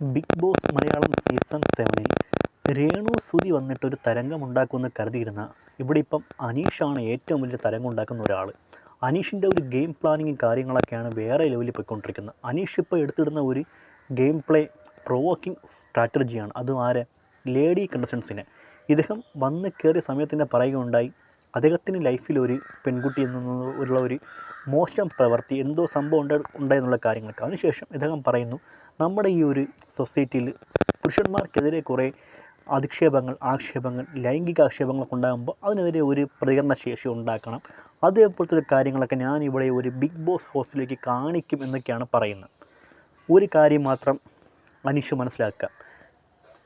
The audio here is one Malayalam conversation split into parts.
ബിഗ് ബോസ് മലയാളം സീസൺ സെവനിൽ രേണു സുതി വന്നിട്ടൊരു തരംഗമുണ്ടാക്കുമെന്ന് കരുതിയിരുന്ന ഇവിടെ ഇപ്പം അനീഷാണ് ഏറ്റവും വലിയ തരംഗം ഉണ്ടാക്കുന്ന ഒരാൾ അനീഷിന്റെ ഒരു ഗെയിം പ്ലാനിങ്ങും കാര്യങ്ങളൊക്കെയാണ് വേറെ ലെവലിൽ പോയിക്കൊണ്ടിരിക്കുന്നത്. അനീഷ് ഇപ്പോൾ എടുത്തിടുന്ന ഒരു ഗെയിം പ്ലേ പ്രൊവോക്കിംഗ് സ്ട്രാറ്റജിയാണ്. അതും ആരെ? ലേഡി കണ്ടസ്റ്റൻസിനെ. ഇദ്ദേഹം വന്ന് കയറിയ സമയത്തിന്റെ പറയുകയുണ്ടായി അദ്ദേഹത്തിന് ലൈഫിൽ ഒരു പെൺകുട്ടി എന്നുള്ള ഒരു മോശം പ്രവൃത്തി എന്തോ സംഭവം ഉണ്ട് ഉണ്ടായെന്നുള്ള കാര്യങ്ങളൊക്കെ. അതിനുശേഷം ഇദ്ദേഹം പറയുന്നു നമ്മുടെ ഈ ഒരു സൊസൈറ്റിയിൽ പുരുഷന്മാർക്കെതിരെ കുറേ അധിക്ഷേപങ്ങൾ ആക്ഷേപങ്ങൾ ലൈംഗിക ആക്ഷേപങ്ങളൊക്കെ ഉണ്ടാകുമ്പോൾ അതിനെതിരെ ഒരു പ്രതികരണ ശേഷി ഉണ്ടാക്കണം. അതേപോലത്തെ ഒരു കാര്യങ്ങളൊക്കെ ഞാൻ ഇവിടെ ഒരു ബിഗ് ബോസ് ഹൗസിലേക്ക് കാണിക്കും എന്നൊക്കെയാണ് പറയുന്നത്. ഒരു കാര്യം മാത്രം മനുഷ്യ മനസ്സിലാക്കുക.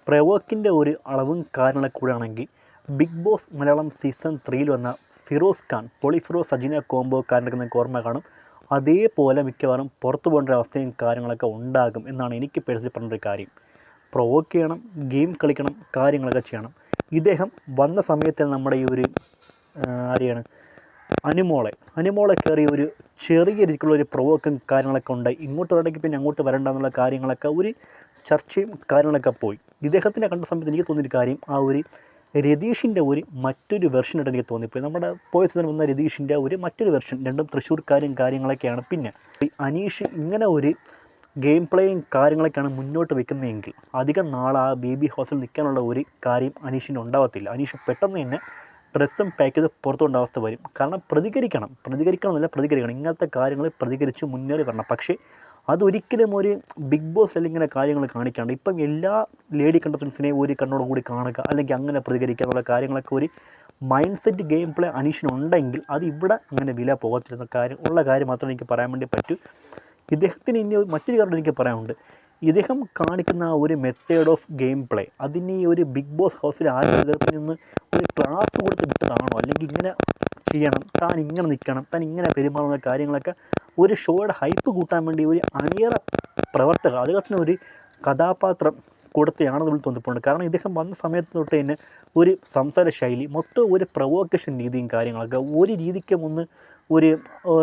പ്രവോക്കിന്റെ ഒരു അളവും കാര്യങ്ങളൊക്കെ കൂടെയാണെങ്കിൽ ബിഗ് ബോസ് മലയാളം സീസൺ ത്രീയിൽ വന്ന ഫിറോസ് ഖാൻ പൊളിഫിറോസ് സജിന കോംബോ നിങ്ങൾക്ക് ഓർമ്മ കാണും. അതേപോലെ മിക്കവാറും പുറത്തു പോകേണ്ട അവസ്ഥയും കാര്യങ്ങളൊക്കെ ഉണ്ടാകും എന്നാണ് എനിക്ക് പേഴ്സണലി പറഞ്ഞൊരു കാര്യം. പ്രൊവോക്ക് ചെയ്യണം ഗെയിം കളിക്കണം കാര്യങ്ങളൊക്കെ ചെയ്യണം. ഇദ്ദേഹം വന്ന സമയത്ത് നമ്മുടെ ഈ ഒരു ആരെയാണ്? അനുമോളെ അനുമോളെ കയറി ഒരു ചെറിയ രീതിക്കുള്ള ഒരു പ്രൊവോക്കും കാര്യങ്ങളൊക്കെ ഉണ്ട്. ഇങ്ങോട്ട് വരണമെങ്കിൽ പിന്നെ അങ്ങോട്ട് വരണ്ട എന്നുള്ള കാര്യങ്ങളൊക്കെ ഒരു ചർച്ചയും കാര്യങ്ങളൊക്കെ പോയി. ഇദ്ദേഹത്തിനെ കണ്ട സമയത്ത് എനിക്ക് തോന്നിയൊരു കാര്യം ആ ഒരു രതീഷിന്റെ ഒരു മറ്റൊരു വെർഷനായിട്ട് എനിക്ക് തോന്നിപ്പോയി. നമ്മുടെ പോയ സീസൺ വന്ന രതീഷിന്റെ ഒരു മറ്റൊരു വെർഷൻ രണ്ടും തൃശ്ശൂർക്കാരും കാര്യങ്ങളൊക്കെയാണ്. പിന്നെ അനീഷ് ഇങ്ങനെ ഒരു ഗെയിം പ്ലേയും കാര്യങ്ങളൊക്കെയാണ് മുന്നോട്ട് വെക്കുന്നതെങ്കിൽ അധികം നാൾ ആ ബേബി ഹൗസിൽ നിൽക്കാനുള്ള ഒരു കാര്യം അനീഷിന് ഉണ്ടാവത്തില്ല. അനീഷ് പെട്ടെന്ന് തന്നെ ഡ്രസ്സും പാക്ക് ചെയ്ത് പുറത്തുകൊണ്ട അവസ്ഥ വരും. കാരണം പ്രതികരിക്കണം. പ്രതികരിക്കണം എന്നല്ല പ്രതികരിക്കണം. ഇങ്ങനത്തെ കാര്യങ്ങൾ പ്രതികരിച്ച് മുന്നേറി വരണം. പക്ഷേ അതൊരിക്കലും ഒരു ബിഗ് ബോസ് അല്ലെങ്കിൽ ഇങ്ങനെ കാര്യങ്ങൾ കാണിക്കാണ്ട് ഇപ്പം എല്ലാ ലേഡി കണ്ടസ്റ്റൻസിനെയും ഒരു കണ്ണോട് കൂടി കാണുക അല്ലെങ്കിൽ അങ്ങനെ പ്രതികരിക്കുക എന്നുള്ള കാര്യങ്ങളൊക്കെ ഒരു മൈൻഡ് സെറ്റ് ഗെയിം പ്ലേ അനീഷിനുണ്ടെങ്കിൽ അത് ഇവിടെ അങ്ങനെ വില പോകത്തില്ലെന്ന കാര്യം ഉള്ള കാര്യം മാത്രമേ എനിക്ക് പറയാൻ വേണ്ടി പറ്റൂ. ഇദ്ദേഹത്തിന് ഇനി മറ്റൊരു കാര്യം എനിക്ക് പറയാനുണ്ട്. ഇദ്ദേഹം കാണിക്കുന്ന ആ ഒരു മെത്തേഡ് ഓഫ് ഗെയിം പ്ലേ അതിന് ഈ ഒരു ബിഗ് ബോസ് ഹൗസിൽ ആരും ഇദ്ദേഹത്തിൽ നിന്ന് ഒരു ക്ലാസ് കൊടുത്ത് വിട്ടതാണോ? അല്ലെങ്കിൽ ഇങ്ങനെ ചെയ്യണം താൻ ഇങ്ങനെ നിൽക്കണം താൻ ഇങ്ങനെ പെരുമാറുന്ന കാര്യങ്ങളൊക്കെ ഒരു ഷോയുടെ ഹൈപ്പ് കൂട്ടാൻ വേണ്ടി ഒരു അണിയറ പ്രവർത്തക അദ്ദേഹത്തിന് ഒരു കഥാപാത്രം കൊടുത്തയാണെന്ന് നമ്മൾ തോന്നിപ്പോണ്ട് കാരണം ഇദ്ദേഹം വന്ന സമയത്ത് തൊട്ട് തന്നെ ഒരു സംസാര ശൈലി മൊത്തം ഒരു പ്രൊവോക്കേഷൻ രീതിയും കാര്യങ്ങളൊക്കെ ഒരു രീതിക്കും ഒന്ന് ഒരു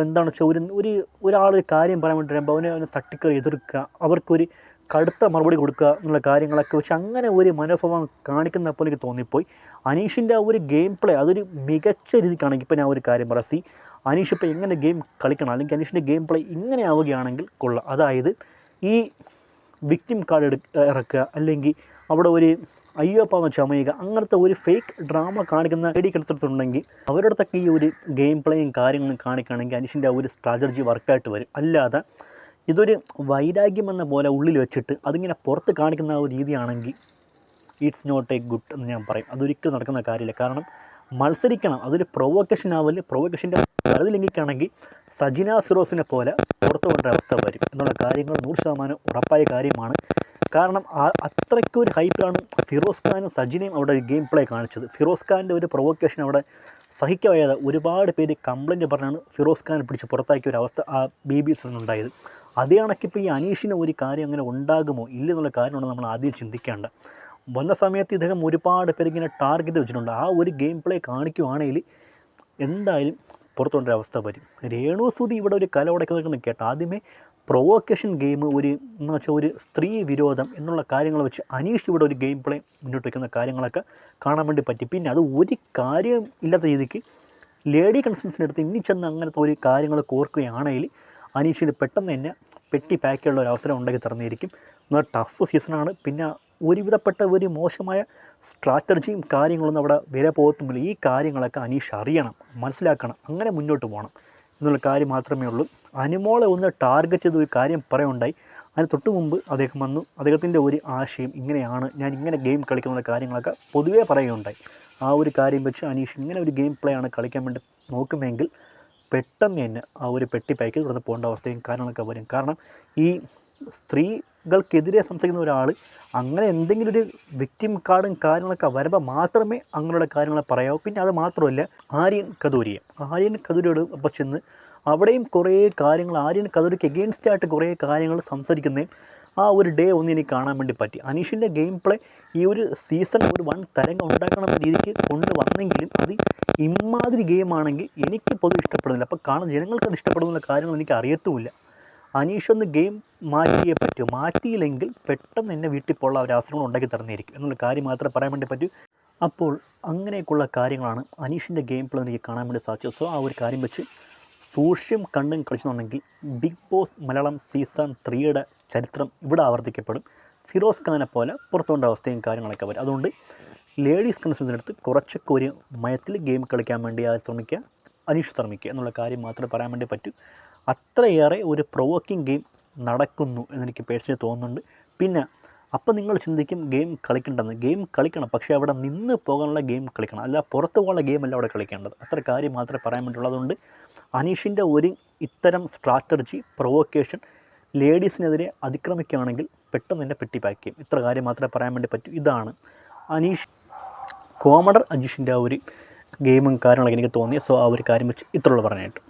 എന്താണ് വെച്ചാൽ ഒരു ഒരു ഒരാളൊരു കാര്യം പറയാൻ വേണ്ടി വരുമ്പോൾ അവനെ അവനെ തട്ടിക്കറി എതിർക്കുക അവർക്കൊരു കടുത്ത മറുപടി കൊടുക്കുക എന്നുള്ള കാര്യങ്ങളൊക്കെ വെച്ച് അങ്ങനെ ഒരു മനോഭാവം കാണിക്കുന്ന പോലെ എനിക്ക് തോന്നിപ്പോയി. അനീഷിന്റെ ആ ഒരു ഗെയിം പ്ലേ അതൊരു മികച്ച രീതിക്കാണെങ്കിൽ ഇപ്പം ഞാൻ ഒരു കാര്യം പറയാം. സി അനീഷ് ഇപ്പോൾ എങ്ങനെ ഗെയിം കളിക്കണം? അല്ലെങ്കിൽ അനീഷിന്റെ ഗെയിം പ്ലേ ഇങ്ങനെ ആവുകയാണെങ്കിൽ കൊള്ളാം. അതായത് ഈ വിക്ടിം കാർഡ് എടു ഇറക്കുക അല്ലെങ്കിൽ അവിടെ ഒരു അയ്യോ പാവ ചമയുക അങ്ങനത്തെ ഒരു ഫേക്ക് ഡ്രാമ കാണിക്കുന്ന ലേഡി കൺസെപ്റ്റ്സ് ഉണ്ടെങ്കിൽ അവരോടത്തൊക്കെ ഈ ഒരു ഗെയിം പ്ലേയും കാര്യങ്ങളും കാണിക്കുകയാണെങ്കിൽ അനീഷിന്റെ ആ ഒരു സ്ട്രാറ്റജി വർക്കായിട്ട് വരും. അല്ലാതെ ഇതൊരു വൈരാഗ്യം എന്ന പോലെ ഉള്ളിൽ വെച്ചിട്ട് അതിങ്ങനെ പുറത്ത് കാണിക്കുന്ന ആ ഒരു രീതിയാണെങ്കിൽ ഇറ്റ്സ് നോട്ട് എ ഗുഡ് എന്ന് ഞാൻ പറയും. അതൊരിക്കലും നടക്കുന്ന കാര്യമില്ല. കാരണം മത്സരിക്കണം. അതൊരു പ്രൊവോക്കേഷൻ ആവൽ പ്രൊവോക്കേഷന്റെ പരിധി ലംഘിക്കുകയാണെങ്കിൽ സജിന ഫിറോസിനെ പോലെ പുറത്തു കൊണ്ട അവസ്ഥ വരും. എന്നുള്ള കാര്യങ്ങൾ നൂറ് ശതമാനം ഉറപ്പായ കാര്യമാണ്. കാരണം ആ ഹൈപ്പാണ് ഫിറോസ് ഖാനും സജിനയും അവിടെ ഒരു ഗെയിം പ്ലേ കാണിച്ചത്. ഫിറോസ് ഖാന്റെ ഒരു പ്രൊവോക്കേഷൻ അവിടെ സഹിക്കവയ്യാതെ ഒരുപാട് പേര് കംപ്ലൈന്റ് പറഞ്ഞാണ് ഫിറോസ് ഖാൻ പിടിച്ച് പുറത്താക്കിയ ഒരു അവസ്ഥ ആ ബി ബി എസ് ഉണ്ടായത്. അതേ കണക്കിപ്പോൾ ഈ അനീഷിന് ഒരു കാര്യം അങ്ങനെ ഉണ്ടാകുമോ? ഇല്ലെന്നുള്ള കാര്യമാണ് നമ്മൾ ആദ്യം ചിന്തിക്കേണ്ടത് വന്ന സമയത്ത് ഇദ്ദേഹം ഒരുപാട് പേര് ഇങ്ങനെ ടാർഗറ്റ് വെച്ചിട്ടുണ്ട്. ആ ഒരു ഗെയിം പ്ലേ കാണിക്കുവാണെങ്കിൽ എന്തായാലും പുറത്തുകൊണ്ടൊരു അവസ്ഥ വരും. രേണു സുതി ഇവിടെ ഒരു കല ഉടക്കുന്നതൊക്കെ കേട്ടോ. ആദ്യമേ പ്രൊവോക്കേഷൻ ഗെയിം ഒരു എന്ന് വെച്ചാൽ ഒരു സ്ത്രീ വിരോധം എന്നുള്ള കാര്യങ്ങൾ വെച്ച് അനീഷ് ഇവിടെ ഒരു ഗെയിം പ്ലേ മുന്നോട്ട് വയ്ക്കുന്ന കാര്യങ്ങളൊക്കെ കാണാൻ വേണ്ടി പറ്റി. പിന്നെ അത് ഒരു കാര്യം ഇല്ലാത്ത രീതിക്ക് ലേഡി കൺസൻസിന്റെ അടുത്ത് ഇനി ചെന്ന് അങ്ങനത്തെ ഒരു കാര്യങ്ങൾ കോർക്കുകയാണെങ്കിൽ അനീഷിന് പെട്ടെന്ന് തന്നെ പെട്ടി പാക്കിയുള്ള ഒരു അവസരം ഉണ്ടാക്കി തറന്നിരിക്കും എന്നാൽ ടഫ് സീസണാണ് പിന്നെ ഒരുവിധപ്പെട്ട ഒരു മോശമായ സ്ട്രാറ്റജിയും കാര്യങ്ങളൊന്നും അവിടെ വില പോകത്തുമില്ല. ഈ കാര്യങ്ങളൊക്കെ അനീഷ് അറിയണം മനസ്സിലാക്കണം അങ്ങനെ മുന്നോട്ട് പോകണം എന്നുള്ള കാര്യം മാത്രമേ ഉള്ളൂ. അനുമോളെ ഒന്ന് ടാർഗറ്റ് ചെയ്ത ഒരു കാര്യം പറയുണ്ടായി. അതിന് തൊട്ട് മുമ്പ് അദ്ദേഹം വന്നു. അദ്ദേഹത്തിന്റെ ഒരു ആശയം ഇങ്ങനെയാണ്. ഞാൻ ഇങ്ങനെ ഗെയിം കളിക്കുന്ന കാര്യങ്ങളൊക്കെ പൊതുവേ പറയുകയുണ്ടായി. ആ ഒരു കാര്യം വെച്ച് അനീഷ് ഇങ്ങനെ ഒരു ഗെയിം പ്ലേ ആണ് കളിക്കാൻ വേണ്ടി നോക്കുമെങ്കിൽ പെട്ടെന്ന് തന്നെ ആ ഒരു പെട്ടി പാക്കിൽ തുടർന്ന് പോകേണ്ട അവസ്ഥയും കാര്യങ്ങളൊക്കെ വരും. കാരണം ഈ സ്ത്രീകൾക്കെതിരെ സംസാരിക്കുന്ന ഒരാൾ അങ്ങനെ എന്തെങ്കിലും ഒരു വിക്റ്റിം കാർഡും കാര്യങ്ങളൊക്കെ വരുമ്പോൾ മാത്രമേ അങ്ങനെയുള്ള കാര്യങ്ങൾ പറയാവൂ. പിന്നെ അത് മാത്രമല്ല ആര്യൻ കദൂരിയ ആര്യൻ കദൂരിയോട് അപ്പോൾ ചെന്ന് അവിടെയും കുറേ കാര്യങ്ങൾ ആര്യൻ കദൂരിക്ക് എഗെയിൻസ്റ്റ് ആയിട്ട് കുറേ കാര്യങ്ങൾ സംസാരിക്കുന്നതും ആ ഒരു ഡേ ഒന്ന് എനിക്ക് കാണാൻ വേണ്ടി പറ്റി. അനീഷിന്റെ ഗെയിം പ്ലേ ഈ ഒരു സീസൺ ഒരു വൺ തരംഗം ഉണ്ടാക്കണ രീതിക്ക് കൊണ്ടുവന്നെങ്കിലും അത് ഇമാതിരി ഗെയിമാണെങ്കിൽ എനിക്ക് പൊതുവെ ഇഷ്ടപ്പെടുന്നില്ല. അപ്പോൾ കാണുന്ന ജനങ്ങൾക്ക് അത് ഇഷ്ടപ്പെടുന്ന കാര്യങ്ങൾ എനിക്ക് അറിയത്തുമില്ല. അനീഷ് ഒന്ന് ഗെയിം മാറ്റിയേ പറ്റൂ. മാറ്റിയില്ലെങ്കിൽ പെട്ടെന്ന് എന്നെ വീട്ടിൽ പോകാനുള്ള ഒരു അവസരങ്ങൾ ഉണ്ടാക്കി തരുന്നതായിരിക്കും. എന്നുള്ള കാര്യം മാത്രമേ പറയാൻ വേണ്ടി പറ്റൂ. അപ്പോൾ അങ്ങനെയൊക്കെയുള്ള കാര്യങ്ങളാണ് അനീഷിന്റെ ഗെയിം പ്ലേ എനിക്ക് കാണാൻ വേണ്ടി സാധിച്ചത്. സോ ആ ഒരു കാര്യം വെച്ച് സൂക്ഷ്യം കണ്ടും കളിച്ചെന്നുണ്ടെങ്കിൽ ബിഗ് ബോസ് മലയാളം സീസൺ ത്രീയുടെ ചരിത്രം ഇവിടെ ആവർത്തിക്കപ്പെടും. ഫിറോസ് ഖാനെ പോലെ പുറത്തുകൊണ്ട അവസ്ഥയും കാര്യങ്ങളൊക്കെ വരും. അതുകൊണ്ട് ലേഡീസ് കൺസൾട്ടിനടുത്ത് കുറച്ചൊക്കെ ഒരു മയത്തിൽ ഗെയിം കളിക്കാൻ വേണ്ടി ശ്രമിക്കുക അനീഷ് ശ്രമിക്കുക എന്നുള്ള കാര്യം മാത്രമേ പറയാൻ വേണ്ടി പറ്റൂ. അത്രയേറെ ഒരു പ്രൊവോക്കിംഗ് ഗെയിം നടക്കുന്നു എന്നെനിക്ക് പേഴ്സണലി തോന്നുന്നുണ്ട്. പിന്നെ അപ്പോൾ നിങ്ങൾ ചിന്തിക്കും ഗെയിം കളിക്കേണ്ടതെന്ന് ഗെയിം കളിക്കണം പക്ഷേ അവിടെ നിന്ന് പോകാനുള്ള ഗെയിം കളിക്കണം. അല്ല പുറത്ത് പോകാനുള്ള ഗെയിം അല്ല അവിടെ കളിക്കേണ്ടത്. അത്ര കാര്യം മാത്രമേ പറയാൻ വേണ്ടിയുള്ളൂ. അതുകൊണ്ട് അനീഷിന്റെ ഒരു ഇത്തരം സ്ട്രാറ്റജി പ്രൊവോക്കേഷൻ ലേഡീസിനെതിരെ അതിക്രമിക്കുകയാണെങ്കിൽ പെട്ടെന്ന് തന്നെ പെട്ടി പാക്ക് ചെയ്യും ഇത്ര കാര്യം മാത്രമേ പറയാൻ വേണ്ടി പറ്റൂ. ഇതാണ് അനീഷ് കോമഡർ അനീഷിന്റെ ആ ഒരു ഗെയിമും കാര്യങ്ങളൊക്കെ എനിക്ക് തോന്നിയ സോ ആ ഒരു കാര്യം വെച്ച് ഇത്രയുള്ള പറയാനായിട്ട്